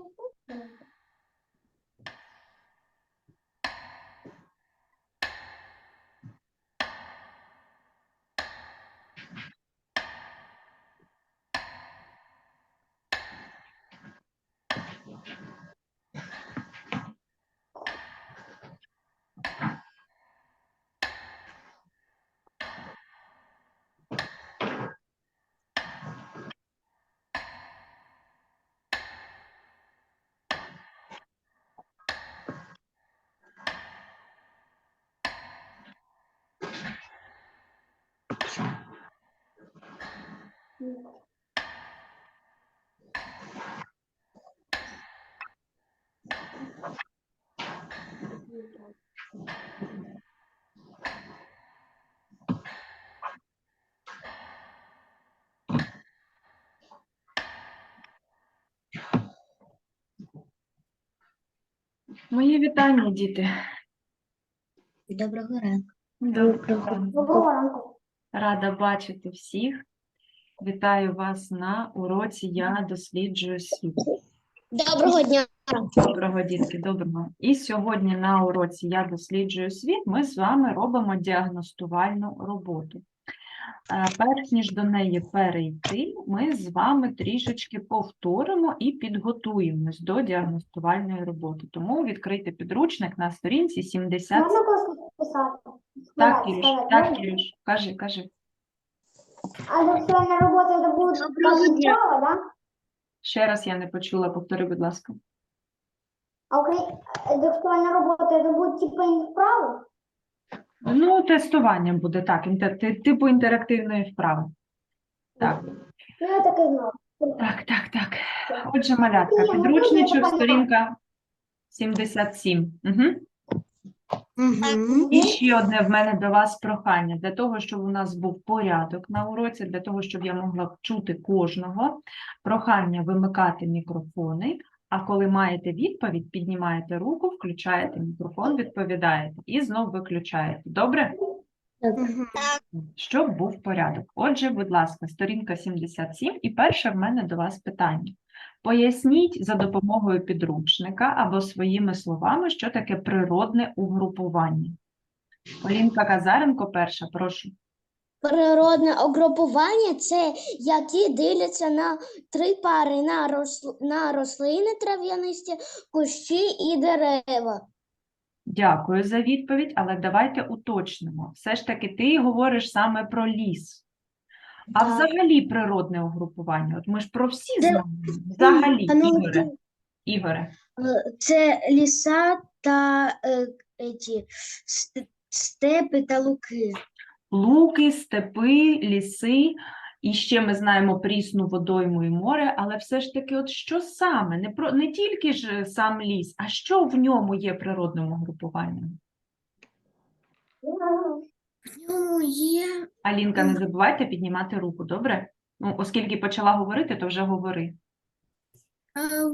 Tutup. Мої вітання, діти. Доброго ранку. Доброго ранку. Доброго ранку. Рада бачити всіх. Вітаю вас на уроці Я досліджую світ. Доброго дня. Доброго, дітки, доброго. І сьогодні на уроці Я досліджую світ ми з вами робимо діагностувальну роботу. Е, Перш ніж до неї перейти, ми з вами трішечки повторимо і підготуємось до діагностувальної роботи. Тому відкрийте підручник на сторінці 70. Можна писати? Так, сказати, так? Кірюш, кажи, кажи. А дословна робота это будет Доброго дня. справа, да? Ще раз я не почула, повтори, будь ласка. А укра- э, дословна робота это будет типа не вправо? Ну, тестування буде так, інтер- ти- типу інтерактивної вправи. Так, Ну, я так и знала. так, так, так. Отже, малятка, Ні, ну, підручничок, дуже сторінка 77. Угу. Угу. І ще одне в мене до вас прохання. Для того, щоб у нас був порядок на уроці, для того, щоб я могла чути кожного, прохання вимикати мікрофони, а коли маєте відповідь, піднімаєте руку, включаєте мікрофон, відповідаєте і знов виключаєте. Добре? Щоб був порядок. Отже, будь ласка, сторінка 77, і перше в мене до вас питання. Поясніть за допомогою підручника або своїми словами, що таке природне угрупування. Полінка Казаренко перша, прошу. Природне угрупування це які діляться на три пари на, росл... на рослини трав'янисті, кущі і дерева. Дякую за відповідь, але давайте уточнимо. Все ж таки, ти говориш саме про ліс. А взагалі природне угрупування, от ми ж про всі Де- знаємо. Взагалі, А ну, Ігоре, ти- Ігоре. Е, Це ліса та е, еті, ст- степи та луки. Луки, степи, ліси, і ще ми знаємо прісну водойму і море, але все ж таки, от що саме? Не, про, не тільки ж сам ліс, а що в ньому є природним угрупуванням? В ньому є Алінка, не забувайте піднімати руку, добре? Ну, оскільки почала говорити, то вже говори.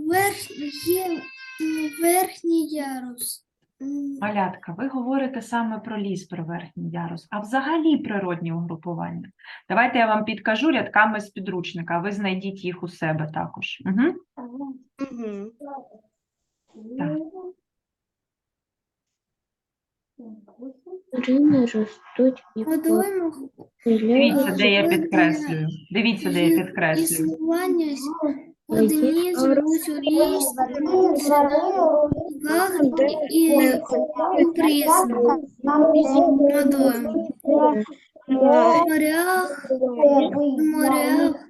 верх, є верхній ярус. Малятка, ви говорите саме про ліс, про верхній ярус, а взагалі природні угрупування. Давайте я вам підкажу рядками з підручника, а ви знайдіть їх у себе також. Угу. Угу. Так. Рослини ростуть і Дивіться, де я підкреслюю. Дивіться, де я підкреслюю. існування у лісі, лугах і прісно, водоймах, в морях, в морях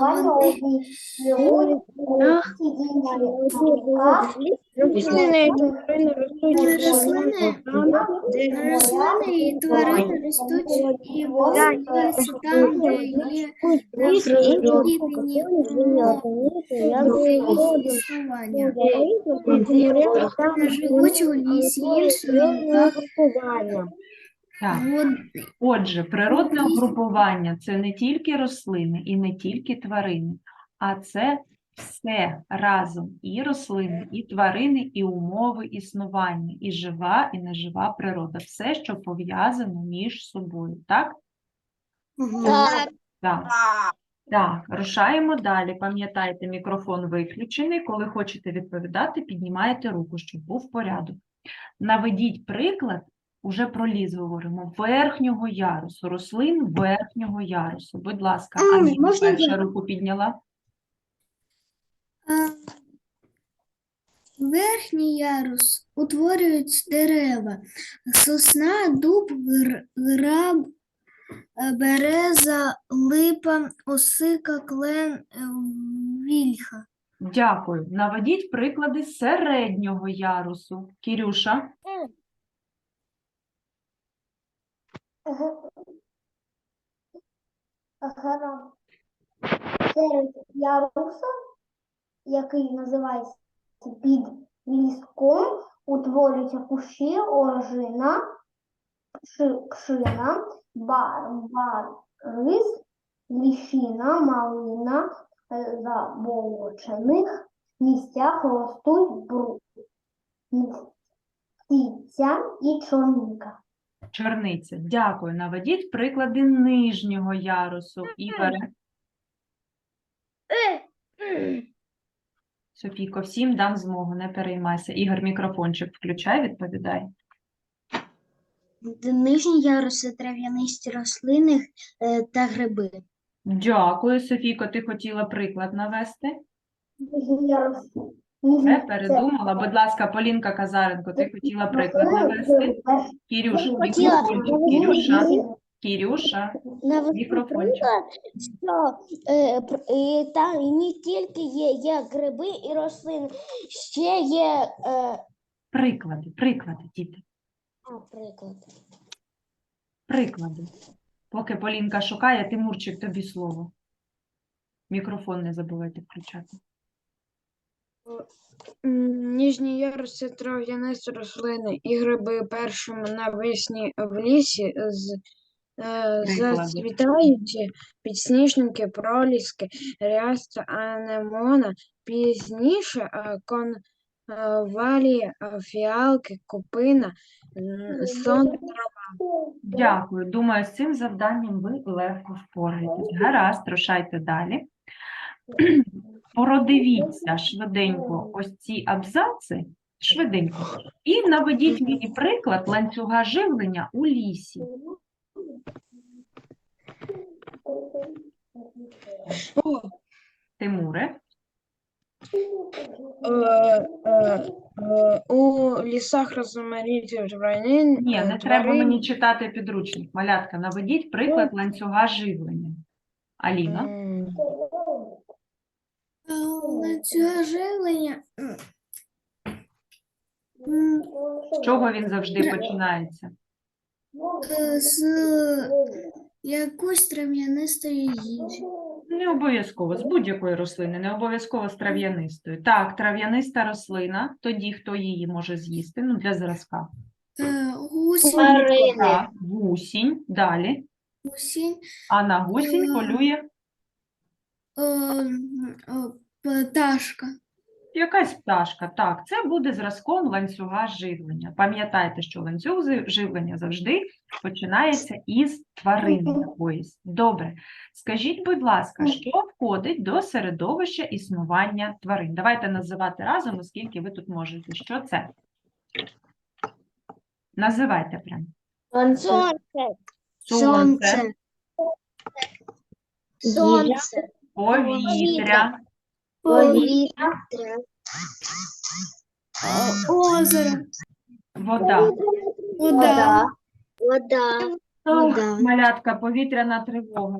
води. рослини рослини ростуть Рослини, рослини і тварини ростуть і водяться там, де є існування. Живуть у лісі, лугах, Так. Отже, природне угрупування це не тільки рослини і не тільки тварини, а це все разом і рослини, і тварини, і умови існування, і жива, і нежива природа. Все, що пов'язано між собою, так? Так. Так. Так, рушаємо далі. Пам'ятайте, мікрофон виключений. Коли хочете відповідати, піднімаєте руку, щоб був порядок. Наведіть приклад, уже про ліс говоримо, верхнього ярусу, рослин верхнього ярусу. Будь ласка, А, Аліна можна перша я? руку підняла. Верхній ярус утворюють дерева. Сосна, дуб, гр- граб, е, береза, липа, осика, клен, е, вільха. Дякую. Наведіть приклади середнього ярусу. Кірюша, Гра. Серед яруса, який називається під ліском, утворюються кущі, ожина, пши- пшина, бар, барис, ліщина, малина, е, заболочених місцях ростуть бру, птиця і чорника. Чорниця. Дякую. Наведіть приклади нижнього ярусу. Ігоре. Софійко, всім дам змогу, не переймайся. Ігор, мікрофончик включай, відповідай. Нижні яруси трав'янисті рослини е, та гриби. Дякую, Софійко, ти хотіла приклад навести? Нижній ярус. Не передумала. Будь ласка, Полінка Казаренко, ти хотіла приклад навести? Кірюш, мікрофончик. Кірюша, Кірюша, Мікрофончик. що е, пр- і там не тільки є, є гриби і рослини, ще є е, приклади, приклади, діти, а, приклад. приклади. Поки Полінка шукає, Тимурчик, тобі слово. Мікрофон не забувайте включати. Ніжні яруси трав'янисті рослини і гриби першими навесні в лісі з, е, зацвітають підсніжники, проліски, ряста, анемона, пізніше е, конвалії, е, фіалки, купина, сон, Дякую. Думаю, з цим завданням ви легко впораєтесь. Гаразд, рушайте далі. Продивіться швиденько ось ці абзаци, швиденько, і наведіть мені приклад ланцюга живлення у лісі. О, Тимуре, е, е, е, у лісах розмаїття тварин. ні, не треба мені читати підручник. Малятка, наведіть приклад ланцюга живлення. Аліна, м, живлення. з чого він завжди починається? е, З якоїсь трав'янистої їжі. Не обов'язково, з будь-якої рослини, не обов'язково з трав'янистою. Так, трав'яниста рослина, тоді хто її може з'їсти, ну для зразка. Е, Гусінь, Так, гусінь, далі. гусінь, А на гусінь полює е, е, пташка. якась пташка. Так, це буде зразком ланцюга живлення. Пам'ятайте, що ланцюг живлення завжди починається із тварини якоїсь. Добре. Скажіть, будь ласка, що входить до середовища існування тварин? Давайте називати разом, оскільки ви тут можете. Що це? Називайте прям. Сонце. Сонце, Сонце. Повітря, Повітря. Озеро, вода. вода, Вода. Ох, Вода. малятка, повітряна тривога.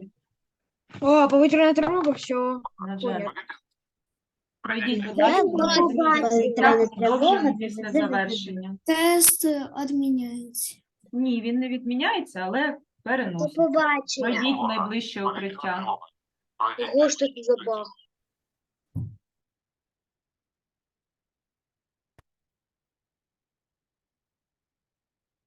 О, повітряна тривога, все. На жаль. Пройдіть, будь ласка, повітряна тривога, після завершення. тест відміняється. Ні, він не відміняється, але переносить. Пройдіть найближче укриття. Ого, що це за бах.